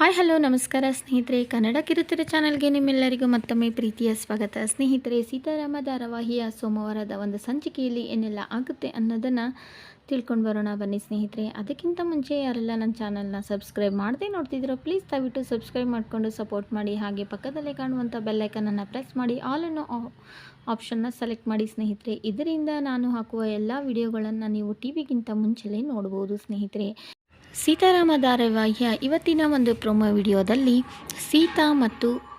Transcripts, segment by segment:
Hi, hello, ನಮಸ್ಕಾರ ಸ್ನೇಹಿತರೆ. ಕನ್ನಡ ಕಿರುತೆರೆ ಚಾನಲ್ಗೆ ನಿಮ್ಮೆಲ್ಲರಿಗೂ ಮತ್ತೊಮ್ಮೆ ಪ್ರೀತಿಯ ಸ್ವಾಗತ. ಸ್ನೇಹಿತರೆ, ಸೀತಾರಾಮ ಧಾರಾವಾಹಿಯ ಸೋಮವಾರದ ಒಂದು ಸಂಚಿಕೆಯಲ್ಲಿ ಏನೆಲ್ಲ ಆಗುತ್ತೆ ಅನ್ನೋದನ್ನು ತಿಳ್ಕೊಂಡು ಬರೋಣ ಬನ್ನಿ ಸ್ನೇಹಿತರೆ. ಅದಕ್ಕಿಂತ ಮುಂಚೆ ಯಾರೆಲ್ಲ ನನ್ನ ಚಾನಲ್ನ ಸಬ್ಸ್ಕ್ರೈಬ್ ಮಾಡದೇ ನೋಡ್ತಿದ್ದೀರೋ, ಪ್ಲೀಸ್ ದಯವಿಟ್ಟು ಸಬ್ಸ್ಕ್ರೈಬ್ ಮಾಡಿಕೊಂಡು ಸಪೋರ್ಟ್ ಮಾಡಿ. ಹಾಗೆ ಪಕ್ಕದಲ್ಲೇ ಕಾಣುವಂಥ ಬೆಲ್ಲೈಕನನ್ನು ಪ್ರೆಸ್ ಮಾಡಿ. ಆಲ್ ಅನ್ನೋ ಆಪ್ಷನ್ನ ಸೆಲೆಕ್ಟ್ ಮಾಡಿ ಸ್ನೇಹಿತರೆ. ಇದರಿಂದ ನಾನು ಹಾಕುವ ಎಲ್ಲ ವಿಡಿಯೋಗಳನ್ನು ನೀವು ಟಿ ವಿಗಿಂತ ಮುಂಚೆಲೇ ನೋಡ್ಬೋದು ಸ್ನೇಹಿತರೆ. ಸೀತಾರಾಮ ಧಾರಾವಾಹಿಯ ಇವತ್ತಿನ ಒಂದು ಪ್ರೊಮೋ ವಿಡಿಯೋದಲ್ಲಿ ಸೀತಾ ಮತ್ತು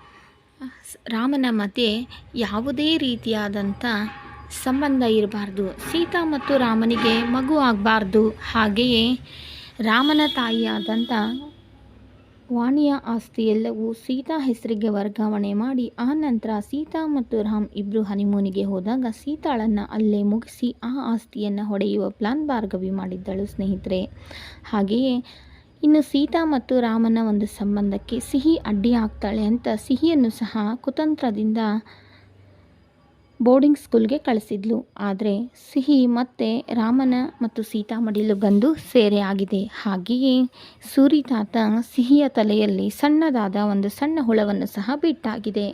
ರಾಮನ ಮಧ್ಯೆ ಯಾವುದೇ ರೀತಿಯಾದಂಥ ಸಂಬಂಧ ಇರಬಾರ್ದು. ಸೀತಾ ಮತ್ತು ರಾಮನಿಗೆ ಮಗು ಆಗಬಾರ್ದು. ಹಾಗೆಯೇ ರಾಮನ ತಾಯಿಯಾದಂಥ ವಾಣಿಯ ಆಸ್ತಿ ಎಲ್ಲವೂ ಸೀತಾ ಹೆಸರಿಗೆ ವರ್ಗಾವಣೆ ಮಾಡಿ, ಆ ನಂತರ ಸೀತಾ ಮತ್ತು ರಾಮ್ ಇಬ್ಬರು ಹನಿಮೂನಿಗೆ ಹೋದಾಗ ಸೀತಾಳನ್ನು ಅಲ್ಲೇ ಮುಗಿಸಿ ಆ ಆಸ್ತಿಯನ್ನು ಹೊಡೆಯುವ ಪ್ಲಾನ್ ಭಾರ್ಗವಿ ಮಾಡಿದ್ದಳು ಸ್ನೇಹಿತರೆ. ಹಾಗೆಯೇ ಇನ್ನು ಸೀತಾ ಮತ್ತು ರಾಮನ ಒಂದು ಸಂಬಂಧಕ್ಕೆ ಸಿಹಿ ಅಡ್ಡಿ ಆಗ್ತಾಳೆ ಅಂತ ಸಿಹಿಯನ್ನು ಸಹ ಕುತಂತ್ರದಿಂದ ಬೋರ್ಡಿಂಗ್ ಸ್ಕೂಲ್ಗೆ ಕಳಿಸಿದ್ಲು. ಆದರೆ ಸಿಹಿ ಮತ್ತೆ ರಾಮನ ಮತ್ತು ಸೀತಾ ಮಡಿಲು ಬಂದು ಸೇರೆ ಆಗಿದೆ. ಹಾಗೆಯೇ ಸೂರಿ ತಾತ ಸಿಹಿಯ ತಲೆಯಲ್ಲಿ ಸಣ್ಣದಾದ ಒಂದು ಸಣ್ಣ ಹುಳವನ್ನು ಸಹ ಬಿಟ್ಟಾಗಿದೆ.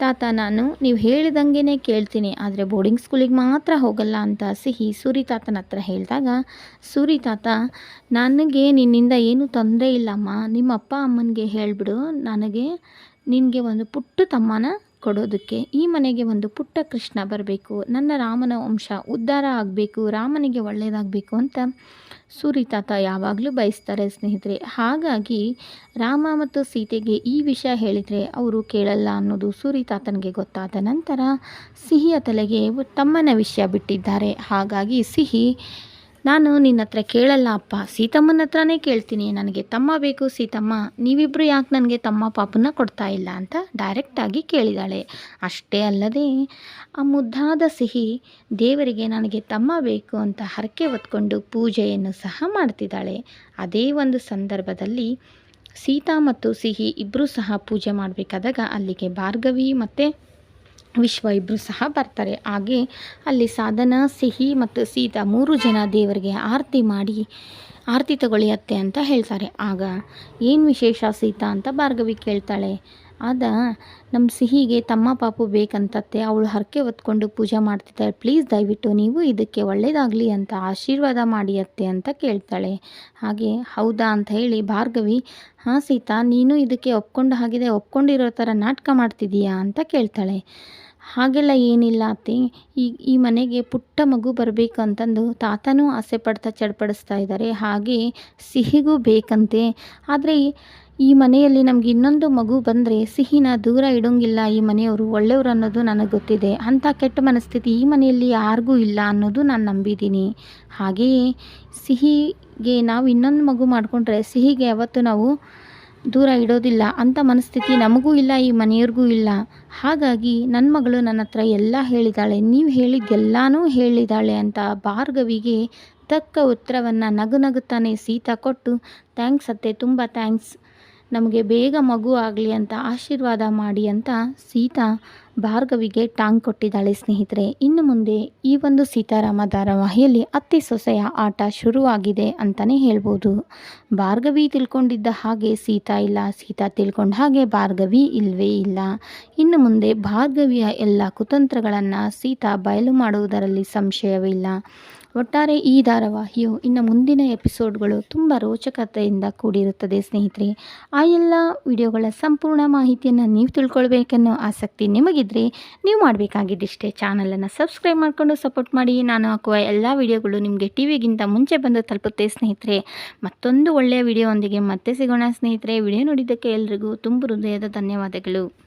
ತಾತ, ನಾನು ನೀವು ಹೇಳಿದಂಗೆ ಕೇಳ್ತೀನಿ, ಆದರೆ ಬೋರ್ಡಿಂಗ್ ಸ್ಕೂಲಿಗೆ ಮಾತ್ರ ಹೋಗಲ್ಲ ಅಂತ ಸಿಹಿ ಸೂರಿ ತಾತನ ಹತ್ರ ಹೇಳಿದಾಗ, ಸೂರಿ ತಾತ, ನನಗೆ ನಿನ್ನಿಂದ ಏನೂ ತೊಂದರೆ ಇಲ್ಲಮ್ಮ, ನಿಮ್ಮ ಅಪ್ಪ ಅಮ್ಮನಿಗೆ ಹೇಳಿಬಿಡು, ನನಗೆ ನಿನಗೆ ಒಂದು ಪುಟ್ಟ ತಮ್ಮನ ಕೊಡೋದಕ್ಕೆ ಈ ಮನೆಗೆ ಒಂದು ಪುಟ್ಟ ಕೃಷ್ಣ ಬರಬೇಕು. ನನ್ನ ರಾಮನ ವಂಶ ಉದ್ಧಾರ ಆಗಬೇಕು, ರಾಮನಿಗೆ ಒಳ್ಳೆಯದಾಗಬೇಕು ಅಂತ ಸೂರಿ ತಾತ ಯಾವಾಗಲೂ ಬಯಸ್ತಾರೆ ಸ್ನೇಹಿತರೆ. ಹಾಗಾಗಿ ರಾಮ ಮತ್ತು ಸೀತೆಗೆ ಈ ವಿಷಯ ಹೇಳಿದರೆ ಅವರು ಕೇಳಲ್ಲ ಅನ್ನೋದು ಸೂರಿ ತಾತನಿಗೆ ಗೊತ್ತಾದ ನಂತರ ಸಿಹಿಯ ತಲೆಗೆ ತಮ್ಮನ ವಿಷಯ ಬಿಟ್ಟಿದ್ದಾರೆ. ಹಾಗಾಗಿ ಸಿಹಿ ನಾನು ನಿನ್ನ ಹತ್ರ ಕೇಳಲ್ಲ ಅಪ್ಪ. ಸೀತಮ್ಮನ ಹತ್ರನೇ ಕೇಳ್ತೀನಿ. ನನಗೆ ತಮ್ಮ ಬೇಕು, ಸೀತಮ್ಮ. ನೀವಿಬ್ಬರು ಯಾಕೆ ನನಗೆ ತಮ್ಮ ಪಾಪನ ಕೊಡ್ತಾ ಇಲ್ಲ ಅಂತ ಡೈರೆಕ್ಟಾಗಿ ಕೇಳಿದಾಳೆ. ಅಷ್ಟೇ ಅಲ್ಲದೆ, ಆ ಮುದ್ದಾದ ಸಿಹಿ ದೇವರಿಗೆ ನನಗೆ ತಮ್ಮ ಬೇಕು ಅಂತ ಹರಕೆ ಹೊತ್ಕೊಂಡು ಪೂಜೆಯನ್ನು ಸಹ ಮಾಡ್ತಿದ್ದಾಳೆ. ಅದೇ ಒಂದು ಸಂದರ್ಭದಲ್ಲಿ ಸೀತಾ ಮತ್ತು ಸಿಹಿ ಇಬ್ಬರೂ ಸಹ ಪೂಜೆ ಮಾಡಬೇಕಾದಾಗ ಅಲ್ಲಿಗೆ ಭಾರ್ಗವಿ ಮತ್ತು ವಿಶ್ವ ಇಬ್ಬರು ಸಹ ಬರ್ತಾರೆ. ಹಾಗೆ ಅಲ್ಲಿ ಸಾಧನ, ಸಿಹಿ ಮತ್ತು ಸೀತಾ ಮೂರು ಜನ ದೇವರಿಗೆ ಆರತಿ ಮಾಡಿ, ಆರತಿ ತಗೊಳ್ಳಿ ಅತ್ತೆ ಅಂತ ಹೇಳ್ತಾರೆ. ಆಗ ಏನು ವಿಶೇಷ ಸೀತಾ ಅಂತ ಭಾರ್ಗವಿ ಕೇಳ್ತಾಳೆ. ಆದ ನಮ್ಮ ಸಿಹಿಗೆ ತಮ್ಮ ಪಾಪು ಬೇಕಂತತ್ತೆ, ಅವಳು ಹರಕೆ ಹೊತ್ಕೊಂಡು ಪೂಜೆ ಮಾಡ್ತಿದ್ದಾಳೆ ಪ್ಲೀಸ್ ದಯವಿಟ್ಟು ನೀವು ಇದಕ್ಕೆ ಒಳ್ಳೇದಾಗಲಿ ಅಂತ ಆಶೀರ್ವಾದ ಮಾಡಿ ಅತ್ತೆ ಅಂತ ಕೇಳ್ತಾಳೆ. ಹಾಗೆ ಹೌದಾ ಅಂತ ಹೇಳಿ ಭಾರ್ಗವಿ, ಹಾಂ ಸೀತಾ, ನೀನು ಇದಕ್ಕೆ ಒಪ್ಕೊಂಡು ಹಾಗಿದೆ ಒಪ್ಕೊಂಡಿರೋ ಥರ ನಾಟಕ ಮಾಡ್ತಿದ್ದೀಯಾ ಅಂತ ಕೇಳ್ತಾಳೆ. ಹಾಗೆಲ್ಲ ಏನಿಲ್ಲ ಅತ್ತೆ. ಈ ಈ ಮನೆಗೆ ಪುಟ್ಟ ಮಗು ಬರಬೇಕು ಅಂತಂದು ತಾತನೂ ಆಸೆ ಪಡ್ತಾ ಚಡ್ಪಡಿಸ್ತಾ ಇದ್ದಾರೆ. ಹಾಗೆ ಸಿಹಿಗೂ ಬೇಕಂತೆ. ಆದರೆ ಈ ಮನೆಯಲ್ಲಿ ನಮ್ಗೆ ಇನ್ನೊಂದು ಮಗು ಬಂದರೆ ಸಿಹಿನ ದೂರ ಇಡೋಂಗಿಲ್ಲ ಈ ಮನೆಯವರು, ಒಳ್ಳೆಯವರು ಅನ್ನೋದು ನನಗೆ ಗೊತ್ತಿದೆ. ಅಂಥ ಕೆಟ್ಟ ಮನಸ್ಥಿತಿ ಈ ಮನೆಯಲ್ಲಿ ಯಾರಿಗೂ ಇಲ್ಲ ಅನ್ನೋದು ನಾನು ನಂಬಿದ್ದೀನಿ. ಹಾಗೆಯೇ ಸಿಹಿಗೆ ನಾವು ಇನ್ನೊಂದು ಮಗು ಮಾಡಿಕೊಂಡ್ರೆ ಸಿಹಿಗೆ ಯಾವತ್ತು ನಾವು ದೂರ ಇಡೋದಿಲ್ಲ. ಅಂತ ಮನಸ್ಥಿತಿ ನಮಗೂ ಇಲ್ಲ, ಈ ಮನೆಯವ್ರಿಗೂ ಇಲ್ಲ. ಹಾಗಾಗಿ ನನ್ನ ಮಗಳು ನನ್ನ ಹತ್ರ ಎಲ್ಲ ಹೇಳಿದಾಳೆ. ನೀವು ಹೇಳಿದ್ದೆಲ್ಲನೂ ಹೇಳಿದ್ದಾಳೆ ಅಂತ ಭಾರ್ಗವಿಗೆ ತಕ್ಕ ಉತ್ತರವನ್ನು ನಗು ನಗುತ್ತಾನೆ ಸೀತಾ ಕೊಟ್ಟು, ಥ್ಯಾಂಕ್ಸ್ ಅತ್ತೆ, ತುಂಬ ಥ್ಯಾಂಕ್ಸ್. ನಮಗೆ ಬೇಗ ಮಗು ಆಗಲಿ ಅಂತ ಆಶೀರ್ವಾದ ಮಾಡಿ ಅಂತ ಸೀತಾ ಭಾರ್ಗವಿಗೆ ಟಾಂಗ್ ಕೊಟ್ಟಿದ್ದಾಳೆ ಸ್ನೇಹಿತರೆ. ಇನ್ನು ಮುಂದೆ ಈ ಒಂದು ಸೀತಾರಾಮ ಧಾರಾವಾಹಿಯಲ್ಲಿ ಅತ್ತೆ ಸೊಸೆಯ ಆಟ ಶುರುವಾಗಿದೆ ಅಂತಲೇ ಹೇಳ್ಬೋದು. ಭಾರ್ಗವಿ ತಿಳ್ಕೊಂಡಿದ್ದ ಹಾಗೆ ಸೀತಾ ಇಲ್ಲ, ಸೀತಾ ತಿಳ್ಕೊಂಡ ಹಾಗೆ ಭಾರ್ಗವಿ ಇಲ್ಲವೇ ಇಲ್ಲ. ಇನ್ನು ಮುಂದೆ ಭಾರ್ಗವಿಯ ಎಲ್ಲ ಕುತಂತ್ರಗಳನ್ನು ಸೀತಾ ಬಯಲು ಮಾಡುವುದರಲ್ಲಿ ಸಂಶಯವಿಲ್ಲ. ಒಟ್ಟಾರೆ ಈ ಧಾರಾವಾಹಿಯು ಇನ್ನು ಮುಂದಿನ ಎಪಿಸೋಡ್ಗಳು ತುಂಬ ರೋಚಕತೆಯಿಂದ ಕೂಡಿರುತ್ತದೆ ಸ್ನೇಹಿತರೆ. ಆ ಎಲ್ಲ ವಿಡಿಯೋಗಳ ಸಂಪೂರ್ಣ ಮಾಹಿತಿಯನ್ನು ನೀವು ತಿಳ್ಕೊಳ್ಬೇಕನ್ನೋ ಆಸಕ್ತಿ ನಿಮಗಿದ್ರೆ ನೀವು ಮಾಡಬೇಕಾಗಿದ್ದಿಷ್ಟೇ. ಚಾನಲನ್ನು ಸಬ್ಸ್ಕ್ರೈಬ್ ಮಾಡಿಕೊಂಡು ಸಪೋರ್ಟ್ ಮಾಡಿ. ನಾನು ಹಾಕುವ ಎಲ್ಲ ವಿಡಿಯೋಗಳು ನಿಮಗೆ ಟಿ ವಿಗಿಂತ ಮುಂಚೆ ಬಂದು ತಲುಪುತ್ತೆ ಸ್ನೇಹಿತರೆ. ಮತ್ತೊಂದು ಒಳ್ಳೆಯ ವಿಡಿಯೋ ಒಂದಿಗೆ ಮತ್ತೆ ಸಿಗೋಣ ಸ್ನೇಹಿತರೆ. ವಿಡಿಯೋ ನೋಡಿದ್ದಕ್ಕೆ ಎಲ್ರಿಗೂ ತುಂಬ ಹೃದಯದ ಧನ್ಯವಾದಗಳು.